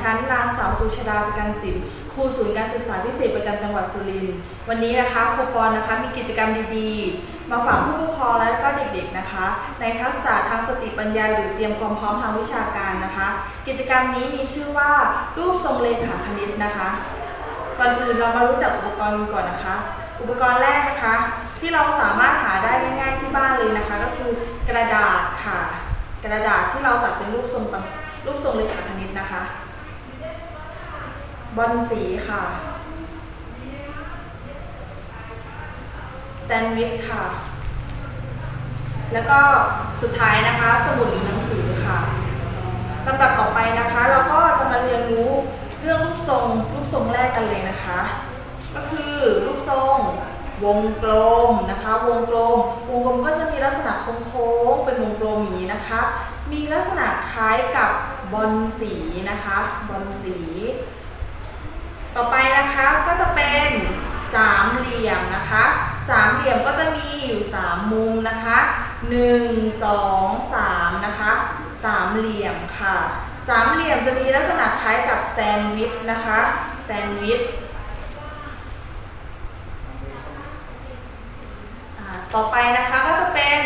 ชั้นนางสาวสุชดาจักรศิลป์ครูศูนย์การศึกษาพิเศษประจำจังหวัดสุรินทร์วันนี้นะคะครูปอนนะคะมีกิจกรรมดีๆ มาฝากผู้ปกครองและก็เด็กๆนะคะ ในทักษะทางสติปัญญาหรือเตรียมความพร้อมทางวิชาการนะคะ กิจกรรมนี้มีชื่อว่ารูปทรงเลขาคณิตนะคะก่อนอื่นเรามารู้จักอุปกรณ์กันก่อนนะคะ อุปกรณ์แรกนะคะ ที่เราสามารถหาได้ง่ายๆที่บ้านเลยนะคะ ก็คือกระดาษค่ะ กระดาษที่เราตัดเป็นรูปทรงต่าง รูปทรงเลขาคณิตนะคะ บอลสีค่ะ แซนด์วิชค่ะ แล้วก็สุดท้ายนะคะ สมุดหรือหนังสือค่ะลำดับต่อไปนะคะ เราก็จะมาเรียนรู้เรื่องรูปทรงรูปทรงแรกกันเลยนะคะ ก็คือรูปทรงวงกลมนะคะ วงกลม วงกลมก็จะมีลักษณะโค้งๆเป็นวงกลมอย่างนี้นะคะ มีลักษณะคล้ายกับบอลสีนะคะบอลสี ต่อไปนะคะก็จะเป็นสามเหลี่ยมนะคะสามเหลี่ยมก็จะมีอยู่สามมุมนะคะหนึ่งสองสามนะคะสามเหลี่ยมค่ะสามเหลี่ยมจะมีลักษณะคล้ายกับแซนด์วิชนะคะแซนด์วิชต่อไปนะคะก็จะเป็น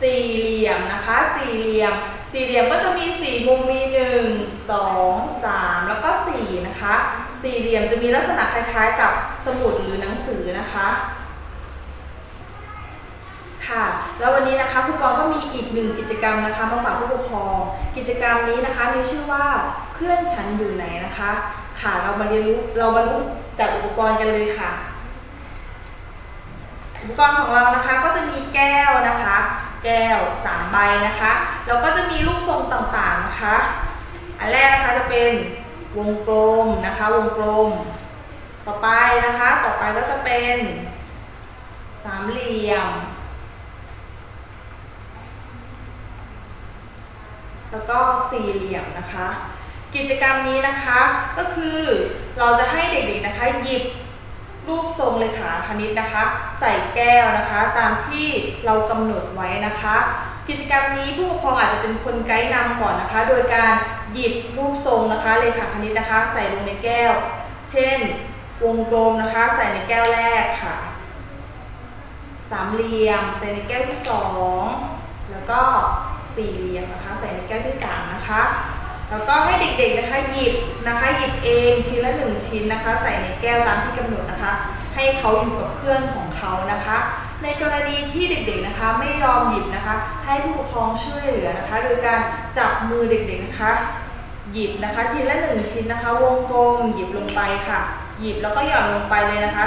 สี่เหลี่ยมนะคะ สี่เหลี่ยม สี่เหลี่ยมก็จะมีสี่มุมมีหนึ่งสองสามแล้วก็สี่นะคะ สี่เหลี่ยมจะมีลักษณะคล้ายๆ กับสมุดหรือหนังสือนะคะค่ะแล้ววันนี้นะคะครูปองก็มีอีกหนึ่งกิจกรรมนะคะมาฝากผู้ปกครอง กิจกรรมนี้นะคะมีชื่อว่าเพื่อนฉันอยู่ไหนนะคะ ค่ะเรามาเรียนรู้เรามารู้จากอุปกรณ์กันเลยค่ะ อุปกรณ์ของเรานะคะก็จะมีแก้วนะคะ แก้วสามใบนะคะ แล้วก็จะมีรูปทรงต่างๆนะคะ อันแรกนะคะจะเป็นวงกลมนะคะ วงกลม ต่อไปนะคะ ต่อไปก็จะเป็นสามเหลี่ยม แล้วก็สี่เหลี่ยมนะคะ กิจกรรมนี้นะคะก็คือเราจะให้เด็กๆนะคะหยิบรูปทรงเลขาคณิตนะคะ ใส่แก้วนะคะ ตามที่เรากำหนดไว้นะคะ กิจกรรมนี้ผู้ปกครองอาจจะเป็นคนไกด์นำก่อนนะคะ โดยการหยิบรูปทรงนะคะเลขาคณิตนะคะ ใส่ลงในแก้ว เช่น วงกลมนะคะ ใส่ในแก้วแรกค่ะ สามเหลี่ยม ใส่ในแก้วที่สองแล้วก็สี่เหลี่ยมนะคะ ใส่ในแก้วที่สามนะคะแล้วก็ให้เด็กๆนะคะหยิบนะคะหยิบเองทีละหนึ่งชิ้นนะคะ ใส่ในแก้วตามที่กำหนดนะคะ ให้เขาอยู่กับเพื่อนของเขานะคะ ในกรณีที่เด็กๆนะคะไม่ยอมหยิบนะคะ ให้ผู้ปกครองช่วยเหลือนะคะ โดยการจับมือเด็กๆนะคะ หยิบนะคะทีละหนึ่งชิ้นนะคะ วงกลมหยิบลงไปค่ะ หยิบแล้วก็หย่อนลงไปเลยนะคะ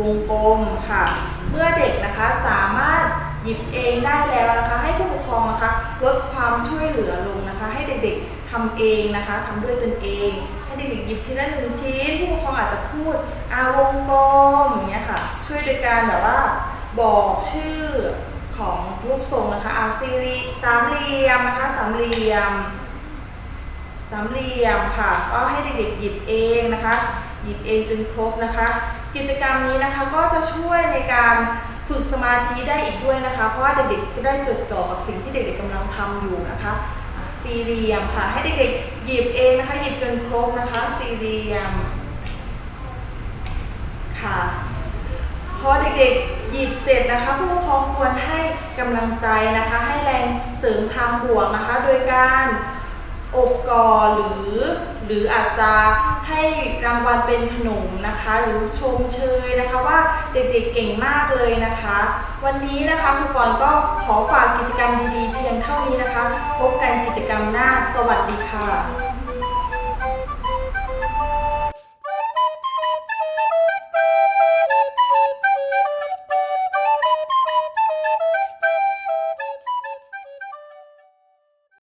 วงกลมค่ะ เมื่อเด็กนะคะสามารถหยิบเองได้แล้วนะคะ ให้ผู้ปกครองนะคะลดความช่วยเหลือลงนะคะ ให้เด็กๆทำเองนะคะทำด้วยตนเองให้เด็กๆหยิบทีละหนึ่งชิ้น ผู้ปกครองอาจจะพูดอาวงกลมอย่างเงี้ยค่ะ ช่วยโดยการแบบว่า บอกชื่อของรูปทรงนะคะอาซีรีสามเหลี่ยมนะคะสามเหลี่ยม สามเหลี่ยมค่ะ ก็ให้เด็กๆหยิบเองนะคะ หยิบเองจนครบนะคะ กิจกรรมนี้นะคะก็จะช่วยในการฝึกสมาธิได้อีกด้วยนะคะ เพราะว่าเด็กๆก็ได้จดจ่อกับสิ่งที่เด็กๆกำลังทำอยู่นะคะสี่เหลี่ยมค่ะ ให้เด็กๆหยิบเองนะคะ หยิบจนครบนะคะ สี่เหลี่ยมค่ะ อเด็กๆหยิบเสร็จนะคะ ผู้ปกครองควรให้กำลังใจนะคะ ให้แรงเสริมทางบวกนะคะ โดยการอบกอดหรือ หรืออาจจะให้รางวัลเป็นขนมนะคะ หรือชมเชยนะคะว่าเด็กๆเก่งมากเลยนะคะ วันนี้นะคะครูปอนก็ขอฝากกิจกรรมดีๆ เพียงเท่านี้นะคะ พบกันกิจกรรมหน้าสวัสดีค่ะ